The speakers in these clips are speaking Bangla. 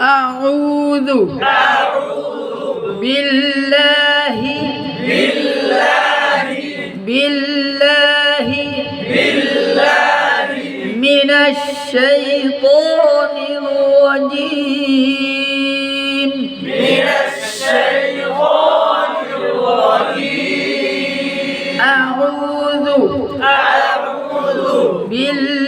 أعوذ بالله بالله بالله بالله من الشيطان الرجيم من الشيطان الرجيم أعوذ أعوذ بالله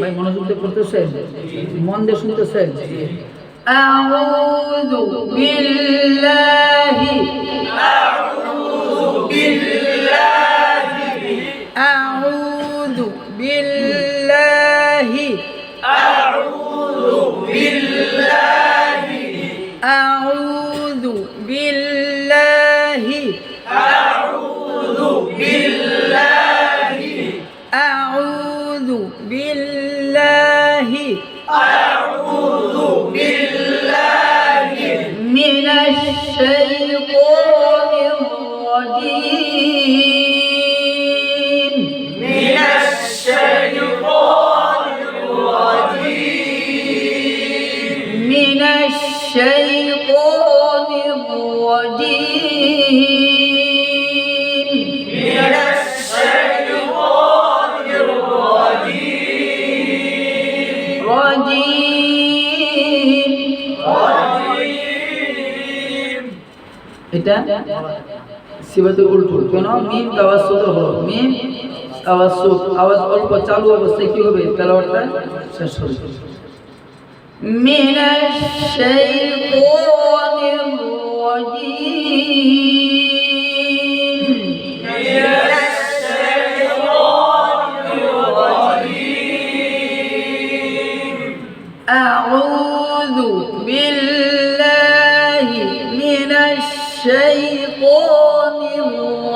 ভাই মনোযোগ দিয়ে পড়তেছেন মন দিয়ে শুনতেছেন أعوذ بالله أعوذ بالله أعوذ بالله أعوذ بالله أعوذ بالله من الشيطان الرجيم من الشيطان الرجيم من الشيطان الرجيم এটা সিবাতে উল্টো কেন মিম তাওয়াসুত হলো মিম তাওয়াসুত আওয়াজ অল্প চালু অবস্থায় কি হবে তেলাওয়াতটা শেষ হবে من الشيطان الرجيم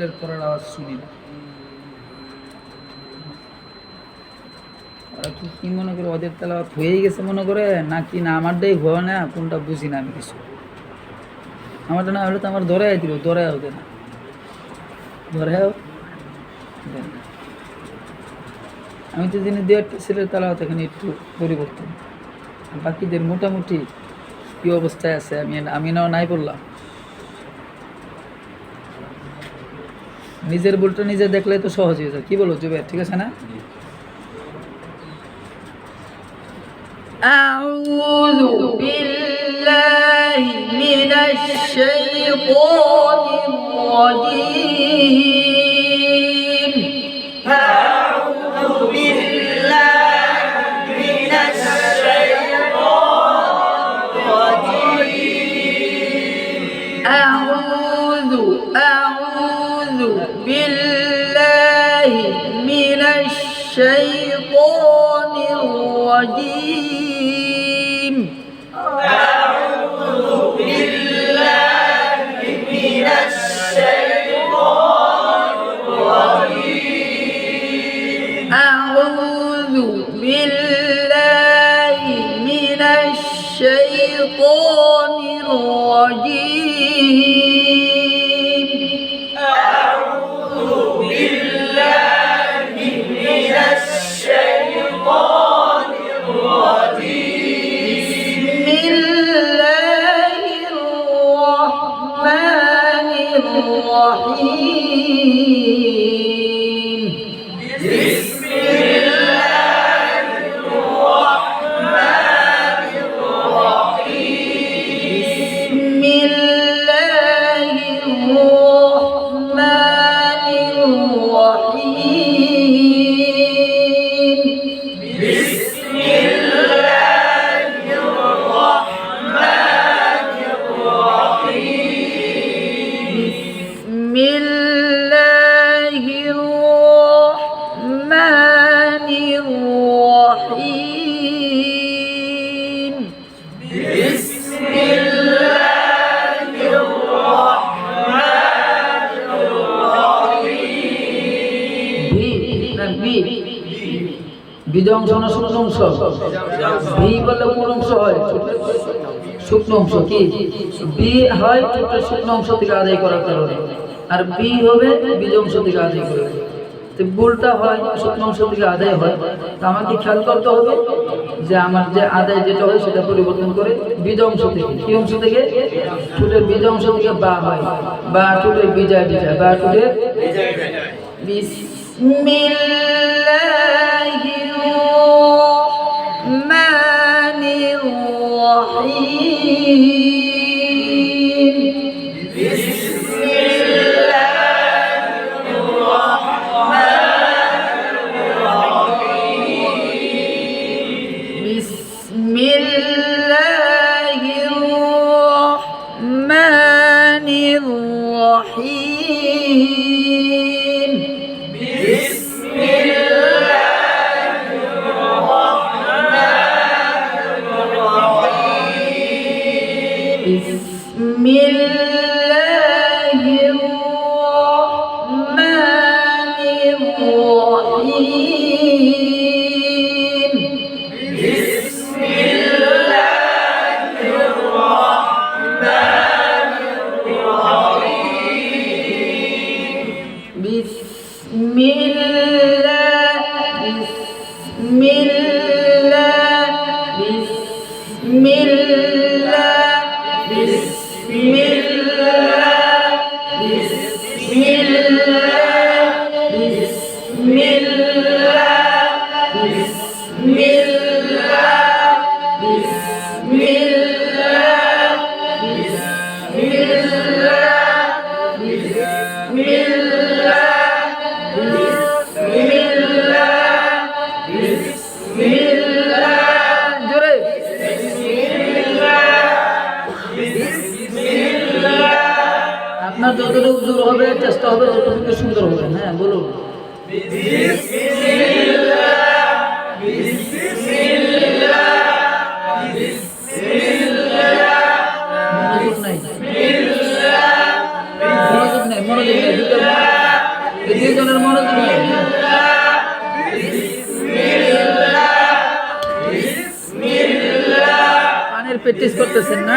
ছেলের পড়ার আওয়াজ শুনি না। কি মনে করে ওদের তেলাওয়াত হয়েই গেছে মনে করে? নাকি না আমারটাই হয় না, কোনটা বুঝি না আমি কিছু। আমারটা না হলে তো আমার ধরে দিল ধরে হবে না ধরে আমি তো দিনে দু একটা ছেলের তেলাওয়াত এখানে একটু পরিবর্তন। বাকিদের মোটামুটি কি অবস্থায় আছে, আমি আমি নাও নাই বললাম। নিজের ভুলটা নিজে দেখলে তো সহজ হয়ে যায় কি বলো জুবের ঠিক আছে না أعوذ بالله من الشيطان الرجيم বিজংশন শুকনো অংশ? ভি বলে কোন অংশ হয়? শুকনো অংশ কি? বি হয় ছোট শুকনো অংশ থেকে আদায় করার কারণে। আর বি হবে বীজ থেকে আদায় করে তো বুলটা হয় শুকনো অংশ থেকে আদায় হয়। তো আমাকে খেয়াল করতে হবে যে আমার যে আদায় যেটা হয় সেটা পরিবর্তন করে বীজ থেকে। কি অংশ থেকে? ঠোঁটের বীজ অংশ থেকে বা হয়। বা ঠোঁটের বিজয় বিজয় বা ঠোঁটের বিসমিল্লাহ। الرحيم Bismillah. Bismillah. আপনার যতটুকু জোর হবে, চেষ্টা হবে ততটুকু সুন্দর হবে। হ্যাঁ বলুন। নাই। মনোযোগ নাই প্র্যাকটিস করতেছেন না?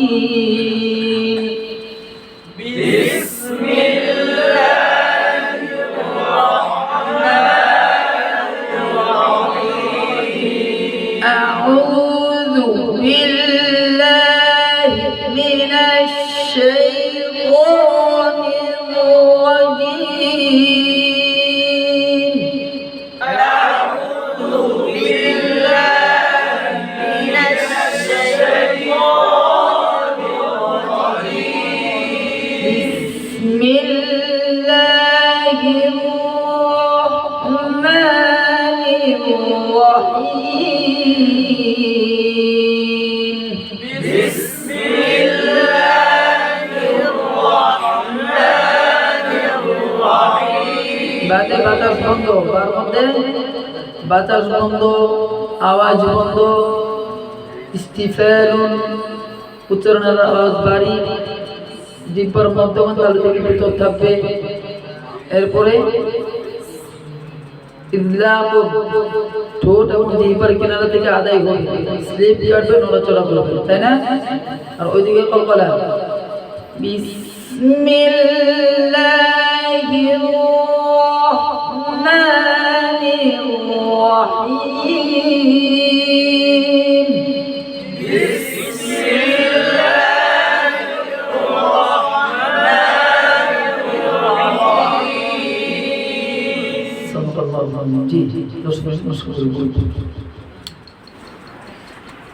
الرحيم রাতে বাতাস বন্ধ তার মধ্যে? বাতাস বন্ধ, আওয়াজ বন্ধ। ইস্তিফেলুন, উচ্চারণের আওয়াজ বাড়ি। ডিব্বার মধ্যখান তাহলে থেকে ভিতর থাকবে। এরপরে ইদলাকুন ঠোঁট এবং জিহ্বার কিনারা থেকে আদায় করবে স্লিপ কাটবে, নড়াচড়া করবে, তাই না? আর ওইদিকে কলকলা। বিসমিল্লাহ। উপর